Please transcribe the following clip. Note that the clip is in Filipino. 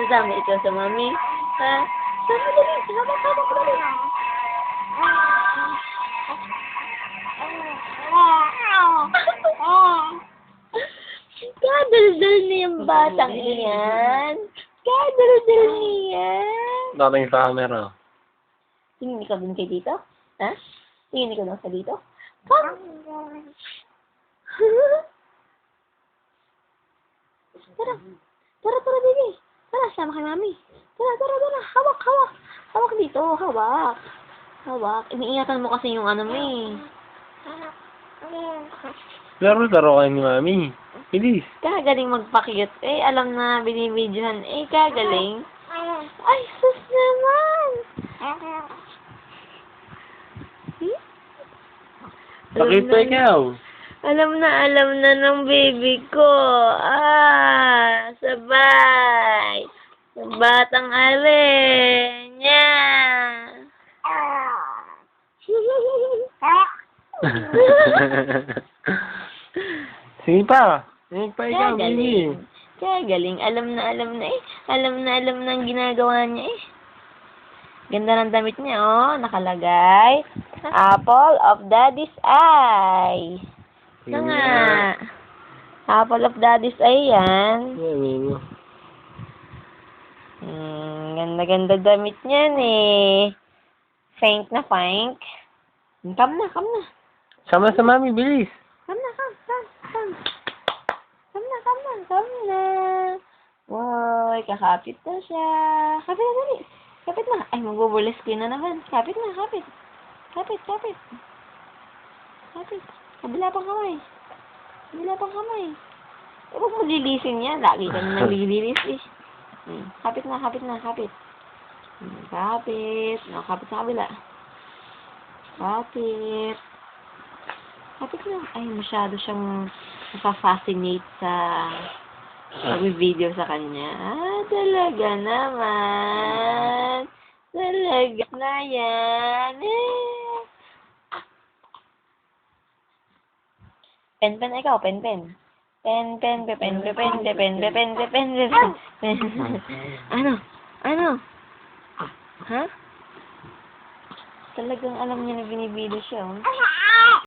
Sasama ikaw sa mami. Ha? Sama dali. Sama, sama ko dali. Kadaldal na yung batang iyan. Kadaldal niyan. Dating sa camera. Tingin ikaw dun kay dito? Ha? Tingin ikaw dun sa dito? Come. tara. Tara, tara, baby. Sama kay mami. Tara, tara, tara. Hawak, hawak. Hawak dito, hawak. Hawak. Iniingatan mo kasi yung ano mo eh. Laro-laro kayo ni Mami. Bilis. Kagaling magpa-cute. Eh, alam na binibidyohan. Eh, kagaling. Ay, sus naman. Hmm? Alam Bakit pa na- ikaw? Alam na, alam na ng baby ko. Ah, sabay. Batang alin. Yeah. Sige pa. Sige pa ikaw, baby. Kagaling. Kagaling. Alam na, alam na eh. Alam na, alam na ang ginagawa niya eh. Ganda ng damit niya, oh. Nakalagay. Apple of Daddy's Eye. Ito nga. Apple of Daddy's Eye yan. Yeah, baby. Hmm, ganda-ganda damit niyan eh. Faint na faint. Come na, come na. Sama sa Mami, bilis. Come na, come, come, come. Come na, come na, come na. Woy, kakapit na siya. Kapit na, dali. Kapit na. Ay, magbubulis ko na naman. Kapit na, kapit. Kapit, kapit. Kapit. Kabila pang kamay. Kabila pang kamay. Eh, huwag mo lilisin yan. Lagi ka na naglililis eh. Hmm. Kapit na, kapit na, kapit. Hmm, kapit. No, kapit sa kabila. Kapit. Kapit na. Ay, masyado siyang nasa-fascinate sa pag-video sa kanya. Ah, talaga naman. Talaga na yan. Eh. Pen, pen, ikaw, pen, pen. Pen, pen, pen, pen, pen, pen, pen, pen, pen, pen, pen, pen, pen. Ano? Ano? Ha? Talagang alam niya na binibida siya, oh.